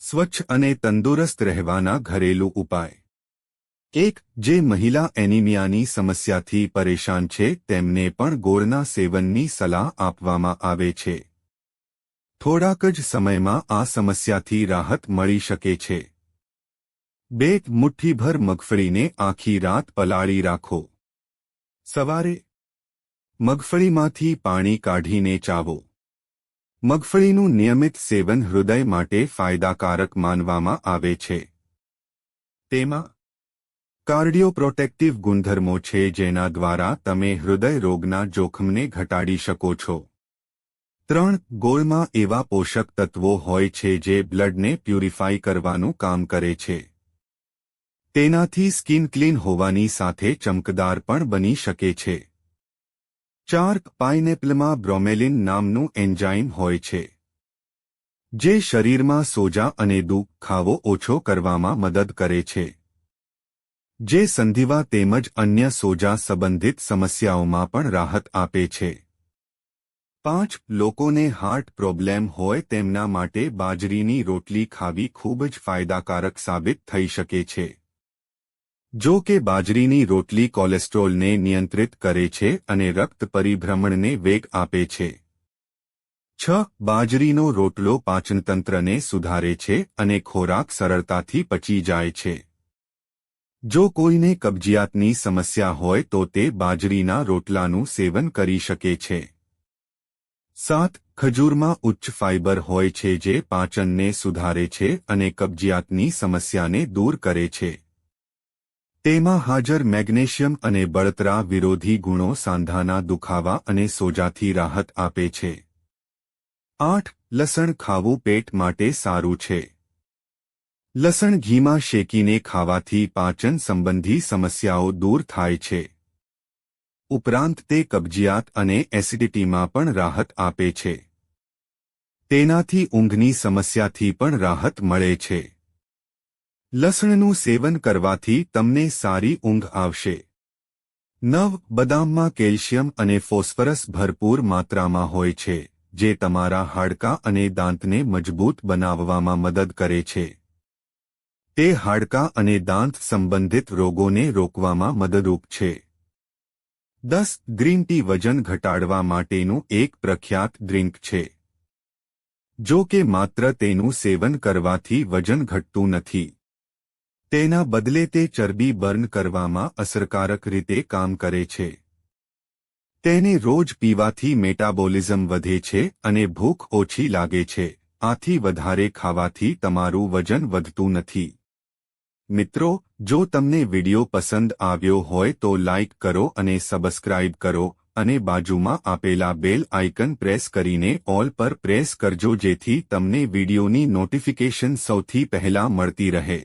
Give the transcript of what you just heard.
સ્વચ્છ અને તંદુરસ્ત રહેવાના ઘરેલું ઉપાય. એક, જે મહિલા એનિમિયાની સમસ્યાથી પરેશાન છે, તેમને પણ ગોળના સેવનની સલાહ આપવામાં આવે છે. થોડાક જ સમયમાં આ સમસ્યાથી રાહત મળી શકે છે. બે, મુઠ્ઠીભર મગફળીને આખી રાત પલાળી રાખો. સવારે મગફળીમાંથી પાણી કાઢીને ચાવો. મગફળીનું નિયમિત સેવન હૃદય માટે ફાયદાકારક માનવામાં આવે છે. તેમાં કાર્ડિયોપ્રોટેક્ટિવ ગુણધર્મો છે જેના દ્વારા તમે હૃદય રોગના જોખમને ઘટાડી શકો છો. ત્રણ, ગોળમાં એવા પોષક તત્વો હોય છે જે બ્લડને પ્યુરિફાઈ કરવાનું કામ કરે છે. તેનાથી સ્કિન ક્લીન હોવાની સાથે ચમકદાર પણ બની શકે છે. ચાર પાઇનેપલમાં બ્રોમેલિન નામનું એન્જાઇમ હોય છે, જે શરીરમાં સોજા અને દુઃખ ખાવો ઓછો કરવામાં મદદ કરે છે, જે સંધિવા તેમજ અન્ય સોજા સંબંધિત સમસ્યાઓમાં પણ રાહત આપે છે. પાંચ, લોકોને હાર્ટ પ્રોબ્લેમ હોય તેમના માટે બાજરીની રોટલી ખાવી ખૂબ જ ફાયદાકારક સાબિત થઈ શકે છે. જો કે બાજરીની રોટલી કોલેસ્ટ્રોલને નિયંત્રિત કરે છે અને રક્ત પરિભ્રમણને વેગ આપે છે. છ, બાજરીનો રોટલો પાચનતંત્રને સુધારે છે અને ખોરાક સરળતાથી પચી જાય છે. જો કોઈને કબજિયાતની સમસ્યા હોય તો તે બાજરીના રોટલાનું સેવન કરી શકે છે. સાત, ખજૂરમાં ઉચ્ચ ફાઇબર હોય છે જે પાચનને સુધારે છે અને કબજિયાતની સમસ્યાને દૂર કરે છે. તેમાં હાજર મેગ્નેશિયમ અને બળતરા વિરોધી ગુણો સાંધાના દુખાવા અને સોજાથી રાહત આપે છે. આઠ, લસણ ખાવું પેટ માટે સારું છે. લસણ ઘીમાં શેકીને ખાવાથી પાચન સંબંધી સમસ્યાઓ દૂર થાય છે. ઉપરાંત તે કબજિયાત અને એસિડિટીમાં પણ રાહત આપે છે. તેનાથી ઊંઘની સમસ્યાથી પણ રાહત મળે છે. લસણનું સેવન કરવાથી તમને સારી ઊંઘ આવશે. નવ, બદામમાં કેલ્શિયમ અને ફોસ્ફરસ ભરપૂર માત્રામાં હોય છે, જે તમારા હાડકાં અને દાંતને મજબૂત બનાવવામાં મદદ કરે છે. તે હાડકાં અને દાંત સંબંધિત રોગોને રોકવામાં મદદરૂપ છે. દસ, ગ્રીન ટી વજન ઘટાડવા માટેનું એક પ્રખ્યાત ડ્રિંક છે. જો કે માત્ર તેનું સેવન કરવાથી વજન ઘટતું નથી. તેના બદલે તે ચરબી બર્ન કરવામાં અસરકારક રીતે કામ કરે છે. તેને રોજ પીવાથી મેટાબોલિઝમ વધે છે અને ભૂખ ઓછી લાગે છે, આથી વધારે ખાવાથી તમારું વજન વધતું નથી. મિત્રો, જો તમને વિડિયો પસંદ આવ્યો હોય તો લાઇક કરો અને સબસ્ક્રાઇબ કરો અને બાજુમાં આપેલા બેલ આઇકન પ્રેસ કરીને ઓલ પર પ્રેસ કરજો જેથી તમને વિડિયોની નોટિફિકેશન સૌથી પહેલા મળતી રહે.